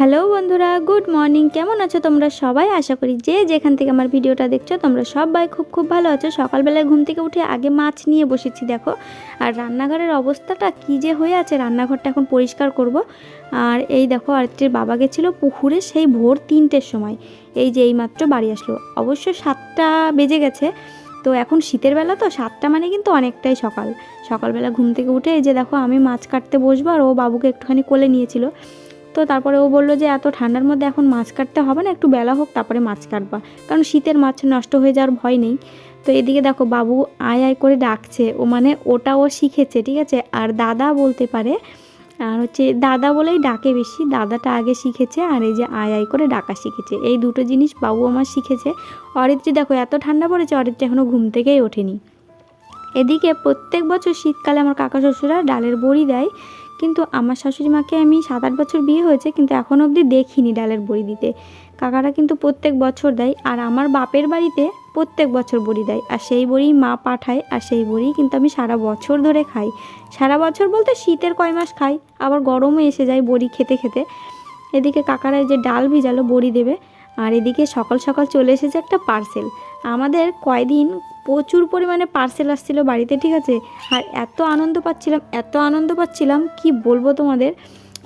Hello বন্ধুরা, good morning. কেমন আছো তোমরা সবাই? আশা করি যে যেখান থেকে আমার ভিডিওটা দেখছ, তোমরা সবাই খুব খুব ভালো আছো। সকালবেলায় ঘুম থেকে উঠে আগে মাছ নিয়ে বসেছি, দেখো। আর রান্নাঘরের অবস্থাটা কী যে হয়ে আছে, রান্নাঘরটা এখন পরিষ্কার করব। আর এই দেখো আরেকটির বাবা গেছিল পুকুরে সেই ভোর তিনটের সময়। এই যে এইমাত্র বাড়ি আসলো। অবশ্য সাতটা বেজে গেছে। তো এখন শীতের বেলা তো, সাতটা মানে কিন্তু অনেকটাই সকাল। সকালবেলা ঘুম থেকে উঠে এই যে দেখো, আমি মাছ কাটতে বসবো আর ও বাবুকে একটুখানি কোলে নিয়েছিল। তো তারপরে ও বলল যে, এত ঠান্ডার মধ্যে এখন মাছ কাটতে হবে না, একটু বেলা হোক, তারপরে মাছ কাটবা। কারণ শীতের মাছ নষ্ট হয়ে যাওয়ার ভয় নেই। তো এদিকে দেখো, বাবু আয় আয় করে ডাকছে। ও মানে ওটা ও শিখেছে, ঠিক আছে? আর দাদা বলতে পারে, আর হচ্ছে দাদা বলেই ডাকে বেশি, দাদাটা আগে শিখেছে আর এই যে আয় আয় করে ডাকা শিখেছে। এই দুটো জিনিস বাবু আমার শিখেছে। অরিত্রী দেখো, এত ঠান্ডা পড়েছে, অরিত্রী এখনও ঘুম থেকেই ওঠেনি। এদিকে প্রত্যেক বছর শীতকালে আমার কাকা শ্বশুরা ডালের বড়ি দেয়। কিন্তু আমার শাশুড়ি মাকে আমি সাত আট বছর বিয়ে হয়েছে, কিন্তু এখনও অবধি দেখিনি ডালের বড়ি দিতে। কাকারা কিন্তু প্রত্যেক বছর দেয়, আর আমার বাপের বাড়িতে প্রত্যেক বছর বড়ি দেয়। আর সেই বড়ি মা পাঠায়, আর সেই বড়ি কিন্তু আমি সারা বছর ধরে খাই। সারা বছর বলতে শীতের কয় মাস খাই, আবার গরমও এসে যায় বড়ি খেতে খেতে। এদিকে কাকারা যে ডাল ভিজালো বড়ি দেবে, আর এদিকে সকাল সকাল চলে এসেছে একটা পার্সেল আমাদের কয়দিন প্রচুর পরিমাণে পার্সেল আসছিল বাড়িতে, ঠিক আছে? আর এত আনন্দ পাচ্ছিলাম, এত আনন্দ পাচ্ছিলাম, কি বলব তোমাদের?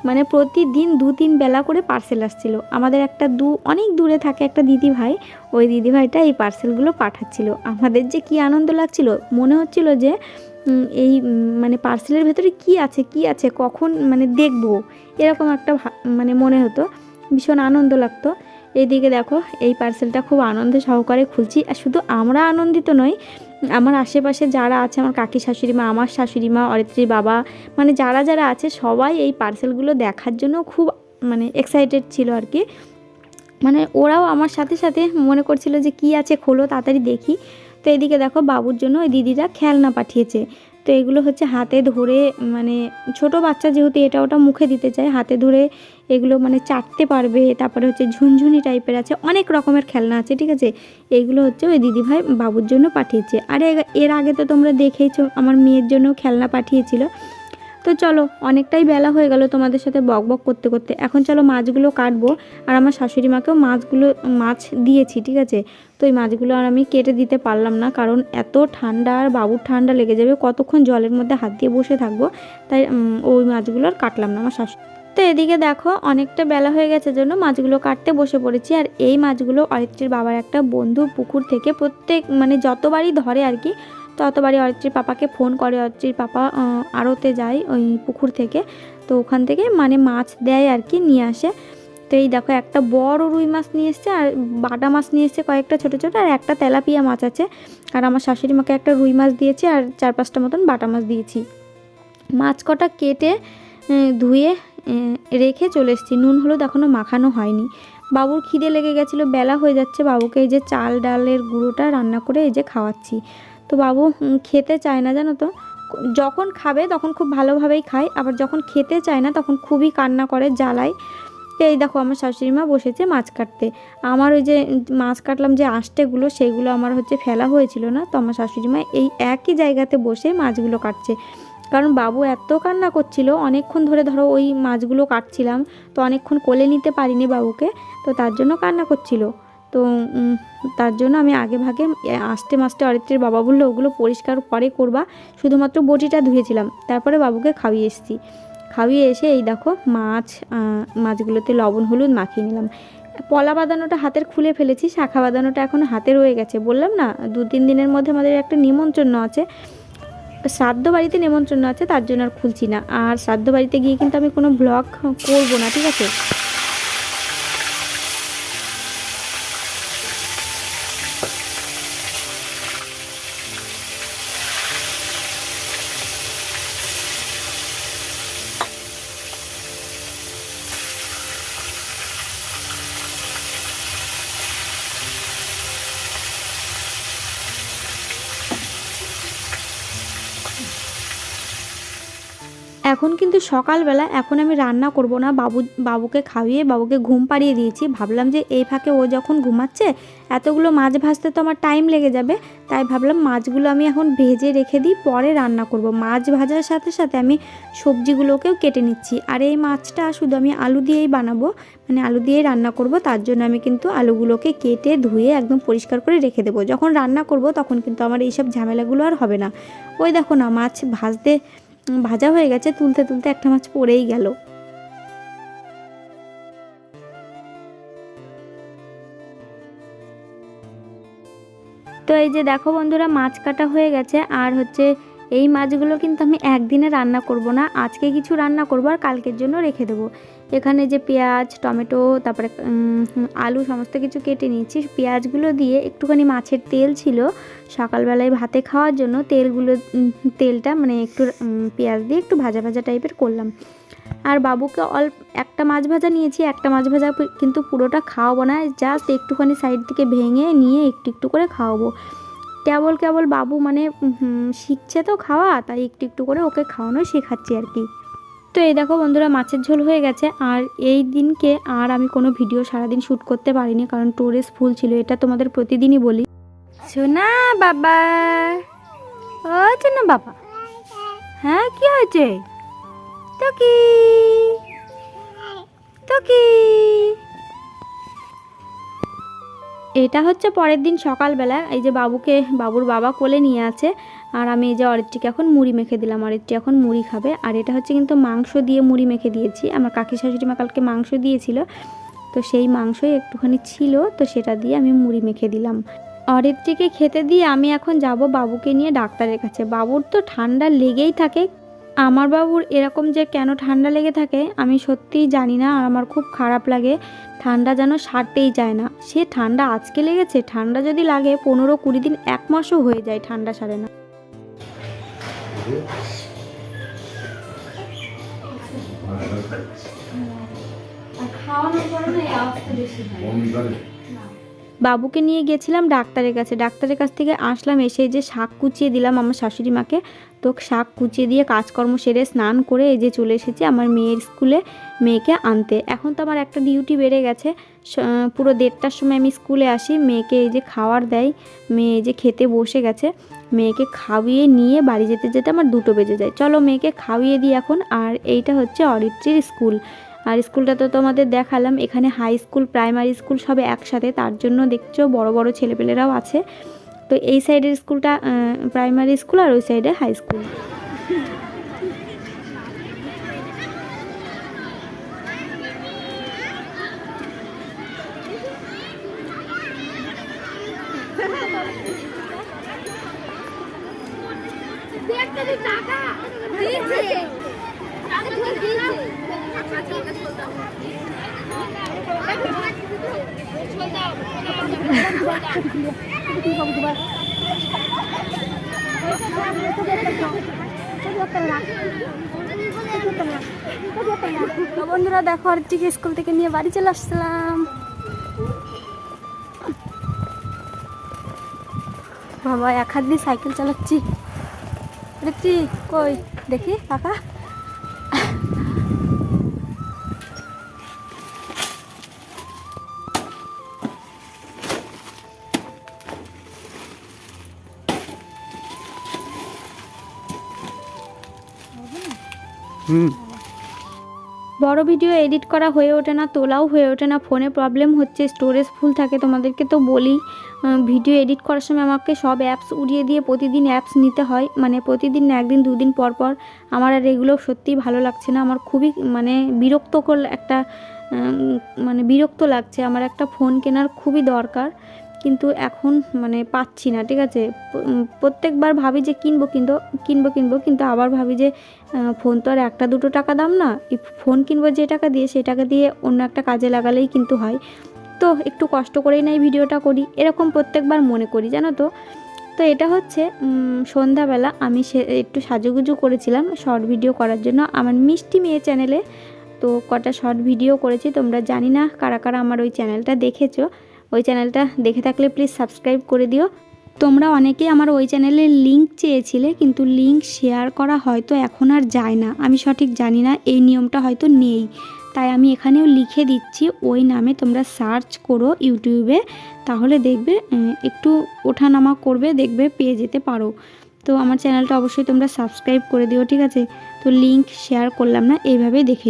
মানে প্রতিদিন দু তিন বেলা করে পার্সেল আসছিল। আমাদের একটা দু, অনেক দূরে থাকে একটা দিদি ভাই ওই দিদি ভাইটা এই পার্সেলগুলো পাঠাচ্ছিল। আমাদের যে কি আনন্দ লাগছিল, মনে হচ্ছিল যে এই মানে পার্সেলের ভেতরে কি আছে কি আছে, কখন মানে দেখব, এরকম একটা মানে মনে হতো, ভীষণ আনন্দ লাগতো। এইদিকে দেখো, এই পার্সেলটা খুব আনন্দ সহকারে খুলছি। আর শুধু আমরা আনন্দিত নই, আমার আশেপাশে যারা আছে, আমার কাকি শাশুড়ি মা, আমার শাশুড়ি মা, অরিত্রীর বাবা মানে যারা যারা আছে, সবাই এই পার্সেলগুলো দেখার জন্য খুব মানে এক্সাইটেড ছিল আর কি। মানে ওরাও আমার সাথে সাথে মনে করছিল যে কি আছে, খোলো, তাড়াতাড়ি দেখি। তো এদিকে দেখো, বাবুর জন্য ওই দিদিরা খেলনা পাঠিয়েছে। তো এগুলো হচ্ছে হাতে ধরে মানে ছোট বাচ্চা যেহেতু এটা ওটা মুখে দিতে চায়, হাতে ধরে এগুলো মানে চাটতে পারবে, তারপরে হচ্ছে ঝুনঝুনি টাইপের আছে, অনেক রকমের খেলনা আছে, ঠিক আছে? এইগুলো হচ্ছে ওই দিদিভাই বাবুর জন্য পাঠিয়েছে। আর এর আগে তো তোমরা দেখেইছো, আমার মেয়ের জন্য খেলনা পাঠিয়েছিল। তো চলো, অনেকটাই বেলা হয়ে গেল তোমাদের সাথে বক বক করতে করতে। এখন চলো মাছগুলো কাটবো, আর আমার শাশুড়ি মাকেও মাছগুলো, মাছ দিয়েছি, ঠিক আছে? তো এই মাছগুলো আর আমি কেটে দিতে পারলাম না, কারণ এত ঠান্ডা আর বাবুর ঠান্ডা লেগে যাবে, কতক্ষণ জলের মধ্যে হাত দিয়ে বসে থাকব? তাই ওই মাছগুলো আর কাটলাম না আমার শাশুড়ি। তো এদিকে দেখো, অনেকটা বেলা হয়ে গেছে জন্য মাছগুলো কাটতে বসে পড়েছি, আর এই মাছগুলো অরিত্রীর বাবার একটা বন্ধুর পুকুর থেকে প্রত্যেক মানে যতবারই ধরে আর কি ততবারই অরিত্রীর পাপাকে ফোন করে অরিত্রীর পাপা আড়তে যায় ওই পুকুর থেকে। তো ওখান থেকে মানে মাছ দেয় আর কি, নিয়ে আসে। তো এই দেখো, একটা বড় রুই মাছ নিয়ে এসছে আর বাটা মাছ নিয়ে এসছে কয়েকটা ছোটো ছোটো আর একটা তেলাপিয়া মাছ আছে। আর আমার শাশুড়ি মাকে একটা রুই মাছ দিয়েছে আর চার পাঁচটা মতন বাটা মাছ দিয়েছি। মাছ কটা কেটে ধুয়ে রেখে চলে এসেছি। নুন হলুদ এখনও মাখানো হয়নি। বাবুর খিদে লেগে গেছিল, বেলা হয়ে যাচ্ছে। বাবুকে এই যে চাল ডালের গুঁড়োটা রান্না করে এই যে খাওয়াচ্ছি। তো বাবু খেতে চায় না জানো তো? যখন খাবে তখন খুব ভালোভাবেই খায়, আবার যখন খেতে চায় না তখন খুবই কান্না করে, জ্বালায়। তো এই দেখো আমার শাশুড়ি মা বসেছে মাছ কাটতে। আমার ওই যে, মাছ কাটলাম যে আঁশটেগুলো, সেগুলো আমার হচ্ছে ফেলা হয়েছিল না? তো আমার শাশুড়ি মা এই একই জায়গাতে বসে মাছগুলো কাটছে। কারণ বাবু এত কান্না করছিল, অনেকক্ষণ ধরে ধরো ওই মাছগুলো কাটছিলাম, তো অনেকক্ষণ কোলে নিতে পারিনি বাবুকে, তো তার জন্য কান্না করছিল। তো তার জন্য আমি আগে ভাগে আস্তে মাস্তে অরিত্রের বাবা বলল, ওগুলো পরিষ্কার পরে করবা। শুধুমাত্র বটিটা ধুয়েছিলাম। তারপরে বাবুকে খাইয়ে এসেছি। খাইয়ে এসে এই দেখো মাছ মাছগুলোতে লবণ, হলুদ মাখিয়ে নিলাম। পলা বাঁধানোটা হাতের খুলে ফেলেছি, শাখা বাঁধানোটা এখন হাতে রয়ে গেছে। বললাম, না, দু, তিন দিনের মধ্যে আমাদের একটা নিমন্ত্রণ আছে। শ্রাদ্ধ বাড়িতে নিমন্ত্রণ আছে, তার জন্য আর খুলছি না। আর শ্রাদ্ধ বাড়িতে গিয়ে কিন্তু আমি কোনো ব্লগ করব না, ঠিক আছে? এখন কিন্তু সকালবেলা এখন আমি রান্না করব না। বাবু, বাবুকে খাইয়ে, বাবুকে ঘুম পাড়িয়ে দিয়েছি। ভাবলাম যে এই ফাঁকে ও যখন ঘুমাচ্ছে, এতগুলো মাছ ভাজতে তো আমার টাইম লেগে যাবে। তাই ভাবলাম মাছগুলো আমি এখন ভেজে রেখে দিই, পরে রান্না করব। মাছ ভাজার সাথে সাথে আমি সবজিগুলোকেও কেটে নিচ্ছি। আর এই মাছটা শুধু আমি আলু দিয়েই বানাবো মানে আলু দিয়েই রান্না করব। তার জন্য আমি কিন্তু আলুগুলোকে কেটে ধুয়ে একদম পরিষ্কার করে রেখে দেবো। যখন রান্না করব, তখন কিন্তু আমার এইসব ঝামেলাগুলো আর হবে না। ওই দেখো না, মাছ ভাজতে ভাজা হয়ে গেছে, তুলতে তুলতে একটা মাছ পড়েই গেল। তো এই যে দেখো বন্ধুরা, মাছ কাটা হয়ে গেছে, আর হচ্ছে এই মাছগুলো কিন্তু আমি একদিনে রান্না করব না, আজকে কিছু রান্না করব আর কালকের জন্য রেখে দেবো। এখানে যে পেঁয়াজ, টমেটো, তারপরে আলু সমস্ত কিছু কেটে নিয়েছি। পেঁয়াজগুলো দিয়ে একটুখানি মাছের তেল ছিল। সকালবেলায় ভাতে খাওয়ার জন্য তেলগুলো তেলটা মানে একটু পেঁয়াজ দিয়ে একটু ভাজা ভাজা টাইপের করলাম। আর বাবুকে অল্প একটা মাছ ভাজা নিয়েছি, একটা মাছ ভাজা কিন্তু পুরোটা খাওয়াবো না জাস্ট একটুখানি সাইড থেকে ভেঙে নিয়ে একটু একটু করে খাওয়াবো। কেবল কেবল বাবু মানে শিখছে তো খাওয়া, তাই একটু একটু করে ওকে খাওয়ানো শেখাচ্ছি আর কি। তো এই দেখো বন্ধুরা, মাছের ঝোল হয়ে গেছে। আর এই দিনকে আর আমি কোনো ভিডিও সারাদিন শ্যুট করতে পারিনি, কারণ টোরেস ফুল ছিল। এটা তোমাদের প্রতিদিনই বলি। শোনা বাবা! ও না বাবা! হ্যাঁ কি হয়েছে? তো কি তো কি এটা হচ্ছে পরের দিন সকালবেলা। এই যে বাবুকে, বাবুর বাবা কোলে নিয়ে আছে। আর আমি এই যে অরিত্রীকে এখন মুড়ি মেখে দিলাম। অরিত্রী এখন মুড়ি খাবে। আর এটা হচ্ছে কিন্তু মাংস দিয়ে মুড়ি মেখে দিয়েছি। আমার কাকি শাশুড়ি মা কালকে মাংস দিয়েছিল। তো সেই মাংসই একটুখানি ছিল। তো সেটা দিয়ে আমি মুড়ি মেখে দিলাম। অরিত্রীকে খেতে দিয়ে আমি এখন যাব বাবুকে নিয়ে ডাক্তারের কাছে। বাবুর তো ঠান্ডা লেগেই থাকে। আমার বাবুর এরকম যে কেন ঠান্ডা লেগে থাকে, আমি সত্যিই জানি না। আর আমার খুব খারাপ লাগে। ঠান্ডা যেন সারতেই যায় না। সে ঠান্ডা আজকে লেগেছে। ঠান্ডা যদি লাগে, পনেরো কুড়ি দিন, এক মাসও হয়ে যায় ঠান্ডা সারে না। আছে খাওয়ানোর পরে না আওয়াজটা বেশি হয়। বমি করে? না। বাবুকে নিয়ে গেছিলাম ডাক্তারের কাছে। ডাক্তারের কাছ থেকে আসলাম, এসে যে শাক কুচিয়ে দিলাম আমার শাশুড়ি মাকে। তো শাক কুচিয়ে দিয়ে কাজকর্ম সেরে স্নান করে এই যে চলে এসেছি আমার মেয়ের স্কুলে মেয়েকে আনতে। এখন তো আমার একটা ডিউটি বেড়ে গেছে। পুরো দেড়টার সময় আমি স্কুলে আসি, মেয়েকে এই যে খাওয়ার দেয়, মেয়ে যে খেতে বসে গেছে। মেয়েকে খাওয়িয়ে নিয়ে বাড়ি যেতে যেতে আমার দুটো বেজে যায়। চলো মেয়েকে খাওয়িয়ে দিই এখন, আর এইটা হচ্ছে অরিত্রীর স্কুল আর স্কুলটা তো তোমাদের দেখালাম, এখানে হাই স্কুল প্রাইমারি স্কুল সবে একসাথে, তার জন্য দেখছ বড় বড় ছেলেপেলেরাও আছে। তো এই সাইডের স্কুলটা প্রাইমারি স্কুল আর ওই সাইডে হাই স্কুল তো বন্ধুরা দেখো অরিত্রীকে স্কুল থেকে নিয়ে বাড়ি চলে আসলাম বাবা, এক হাত দিয়ে সাইকেল চালাচ্ছি। কই? দেখি, কাকা? বড় ভিডিও এডিট করা হয়ে ওঠে না, তোলাও হয়ে ওঠে না, ফোনে প্রবলেম হচ্ছে স্টোরেজ ফুল থাকে। তোমাদেরকে তো বলি ভিডিও এডিট করার সময় আমাকে সব অ্যাপস উড়িয়ে দিয়ে প্রতিদিন অ্যাপস নিতে হয়। মানে প্রতিদিন একদিন, দুদিন পর পর আমার আর এগুলো সত্যিই ভালো লাগছে না। আমার খুবই মানে বিরক্তকর একটা মানে বিরক্ত লাগছে। আমার একটা ফোন কেনার খুবই দরকার। কিন্তু এখন মানে পাচ্ছি না, ঠিক আছে? প্রত্যেকবার ভাবি যে কিনবো কিনবো কিনবো কিনবো, কিন্তু আবার ভাবি যে ফোন তো আর একটা দুটো টাকা দাম না। ফোন কিনবো যে টাকা দিয়ে সেই টাকা দিয়ে অন্য একটা কাজে লাগালেই কিন্তু হয়। তো একটু কষ্ট করেই নাই ভিডিওটা করি, এরকম প্রত্যেকবার মনে করি, জানো তো? তো এটা হচ্ছে সন্ধ্যাবেলা আমি সে, একটু সাজুগুজু করেছিলাম শর্ট ভিডিও করার জন্য। আমার মিষ্টি মেয়ে চ্যানেলে তো কটা শর্ট ভিডিও করেছি, তোমরা জানি না কারা কারা আমার ওই চ্যানেলটা দেখেছ। ওই চ্যানেলটা দেখে থাকলে প্লিজ সাবস্ক্রাইব করে দিও। তোমরা অনেকেই আমার ওই চ্যানেলের লিংক চেয়েছিলে, কিন্তু লিংক শেয়ার করা হয়তো এখন আর যায় না। আমি সঠিক জানি না, এই নিয়মটা হয়তো নেই। তাই আমি এখানেও লিখে দিচ্ছি, ওই নামে তোমরা সার্চ করো ইউটিউবে তাহলে দেখবে একটু ওঠানামা করবে, দেখবে পেয়ে যেতে পারো। তো আমার চ্যানেলটা অবশ্যই তোমরা সাবস্ক্রাইব করে দিও, ঠিক আছে? তো লিংক শেয়ার করলাম না, এইভাবেই দেখে